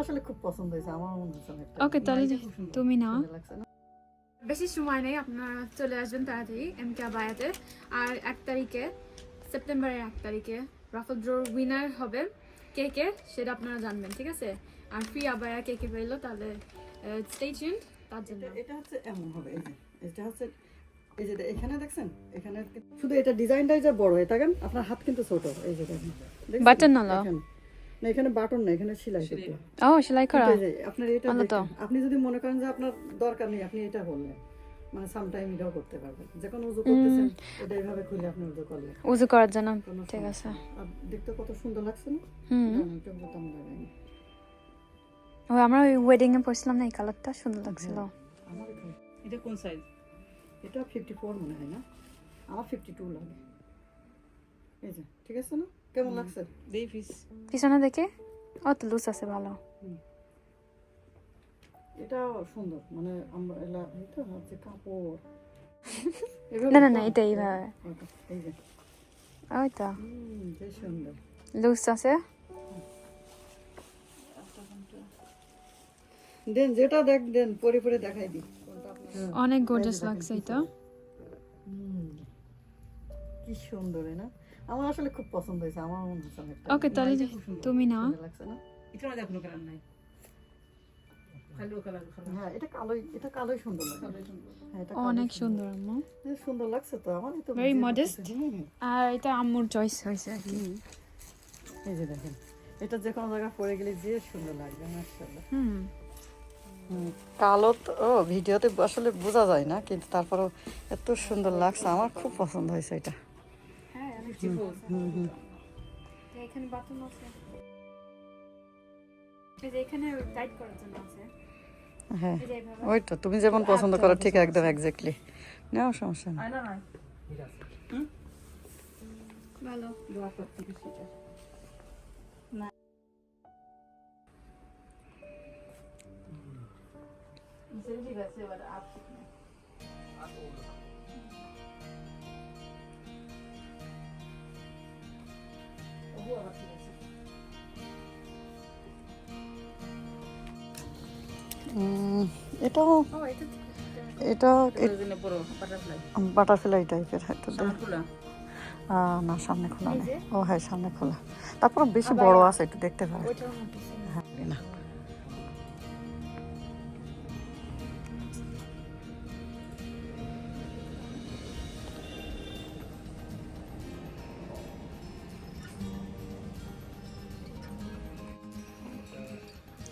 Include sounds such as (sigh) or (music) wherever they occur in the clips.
আসলে খুব পছন্দ হয়েছে আমার মনে হচ্ছে ওকে তাহলে তুমি নাও। না? বেশি সময় নেই আপনারা চলে আসবেন তাড়াতাড়ি এম কে আবায়াতে। আর এক তারিখে সেপ্টেম্বরের এক তারিখে রাফল ড্রোর উইনার হবে কে কে সেটা আপনারা জানবেন ঠিক আছে? আর ফ্রি আবায়া কে কে পেল তাহলে স্টে টিউন তার জন্য। এটা- হচ্ছে এমন হবে এটা হচ্ছে এই যে এখানে দেখছেন? এখানে শুধু এটা ডিজাইনটাই যে বড় হয়ে থাকেন আপনার হাত কিন্তু ছোট এই যে দেখেন। নালা? দেখেন। না এখানে বাটন না এখানে সেলাই করতে। ও সেলাই করা? আপনার এটা আপনি যদি মনে করেন যে আপনার দরকার নেই আপনি এটা বললেন। মানে সামটাইম এটাও করতে পারবেন। যখন উজু করতেছেন এটা এইভাবে খুলে আপনি উজু করলেন। উজু করার জন্য ঠিক আছে। আর দেখতে কত সুন্দর লাগছে না? হুম। এটা বোতাম লাগাইনি। ও আমরা ওই ওয়েডিং এ পড়ছিলাম না এই কালারটা সুন্দর লাগছিল। আমার এটা কোন সাইজ এটা ফিফটি ফোর মনে হয় না? আমার ফিফটি টু লাগে। এই যে ঠিক আছে না? কেমন লাগছে? দেই পিস পিছনে দেখে? ও তো লুজ আছে ভালো। এটাও সুন্দর মানে আমরা এলা এটা হচ্ছে কাপড়। (laughs) না না না এটা এইভাবে। ওই তো। সুন্দর। লুজ আছে? দেন যেটা দেখ দেন পরে পরে দেখাই আপনার- অনেক গর্জাস লাগছে এটা কি সুন্দর এ না? আমার আসলে খুব পছন্দ হয়েছে আমার মনে হচ্ছে অনেকটা ওকে তাহলে তুমি নাও। লাগছে না? এটা না কোনো কালার নাই। খালি ও কালার কালার হ্যাঁ এটা কালোই এটা কালোই সুন্দর লাগে হ্যাঁ এটা অনেক সুন্দর। আম্মু। সুন্দর লাগছে তো আমার তো। আর এটা আম্মুর চয়েস হয়েছে আর কি। এই যে দেখেন এটা যে কোনো জায়গায় পরে গেলে যে সুন্দর লাগবে মাশাআল্লাহ। হুম কালো তো ও ভিডিওতে আসলে বোঝা যায় না কিন্তু তারপরেও এত সুন্দর লাগছে আমার খুব পছন্দ হয়েছে এটা। এখানে বাটন আছে। এখানে টাইট করার জন্য আছে। হ্যাঁ ওই তো তুমি যেমন পছন্দ করো ঠিক একদম এক্স্যাক্টলি নাও সমস্যা নেই। ভালো। দোয়া করতে সেটা এটাও এটা বাটারফ্লাই টাইপের না সামনে খোলা নেই। ও হ্যাঁ সামনে খোলা। তারপর বেশি বড় আছে একটু দেখতে পারো হ্যাঁ না।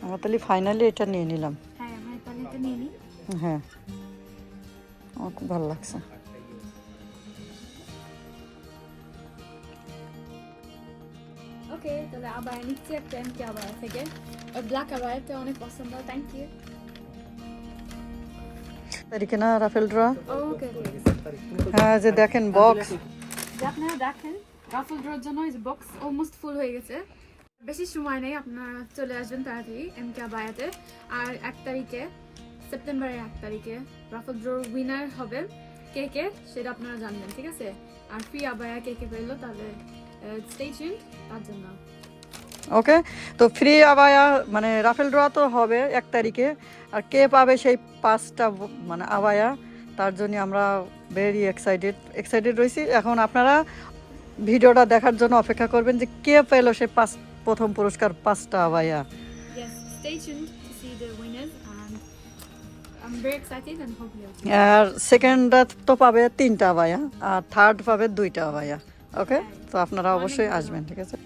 আমরা তাহলে ফাইনালি এটা নিয়ে নিলাম। হ্যাঁ। আমার খুব ভালো লাগছে। ওকে তাহলে আবার নিচ্ছি একটা এমকে আবার থেকে। ব্ল্যাক আবারটা অনেক পছন্দ থ্যাংক ইউ তারিখে না রাফেল ড্র? ওকে হ্যাঁ যে দেখেন বক্স আপনারা দেখেন রাফল ড্রোর জন্য বক্স অলমোস্ট ফুল হয়ে গেছে। বেশি সময় নেই আপনারা চলে আসবেন তাড়াতাড়ি এম আবায়াতে আর এক তারিখে সেপ্টেম্বরের এক তারিখে রাফেল ড্রোর উইনার হবে। কে কে? সেটা আপনারা জানবেন ঠিক আছে? আর ফ্রি আবায়া কে কে পেল তাহলে স্টে তার জন্য। ওকে তো ফ্রি আবায়া মানে রাফেল ড্র তো হবে এক তারিখে। আর কে পাবে সেই পাঁচটা মানে আবায়া তার জন্য আমরা ভেরি এক্সাইটেড এক্সাইটেড রয়েছি। এখন আপনারা ভিডিওটা দেখার জন্য অপেক্ষা করবেন যে কে পেল সেই পাঁচ প্রথম পুরস্কার পাঁচটা আবায়া। Yes, stay tuned to see the winners আর সেকেন্ড তো পাবে তিনটা আবায়া আর থার্ড পাবে দুইটা আবায়া ওকে তো আপনারা অবশ্যই আসবেন ঠিক আছে?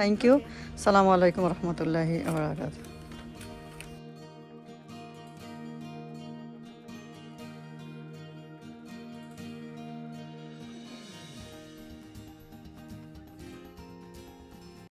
থ্যাংক ইউ সালামু আলাইকুম রহমতুল্লাহি আবরাকাত